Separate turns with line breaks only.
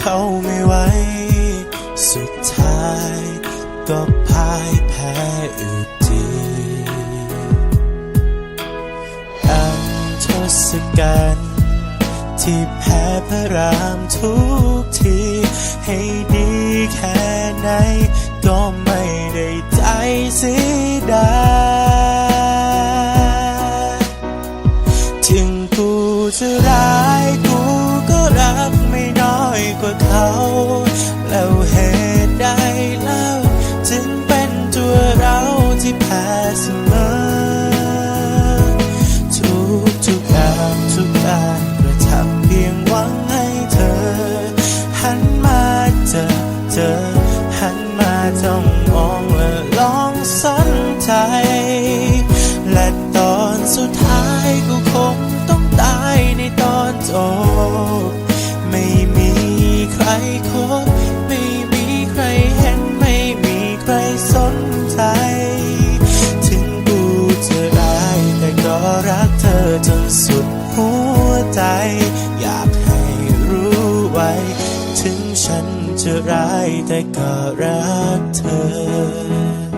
เขาไม่ไหว สุดท้ายก็พ่ายแพ้อุดีดังทศกัณฐ์ที่แพ้พระรามทุกที ให้ดีแค่ไหน ก็ไม่ได้ใจเสียดายถึงกูจะร้ายกูก็รัก แล้วเหตุใดเล่าจึงเป็นตัวเราที่แพ้เสมอ ทุกทุกอย่างทุกการกระทำเพียงหวังให้เธอ หันมาเจอเจอหันมาจ้อง คบไม่มีใครเห็นไม่มีใครสนใจ ถึงกูจะร้ายแต่ก็รักเธอจนสุดหัวใจ อยากให้รู้ไว้ ถึงฉันจะร้ายแต่ก็รักเธอ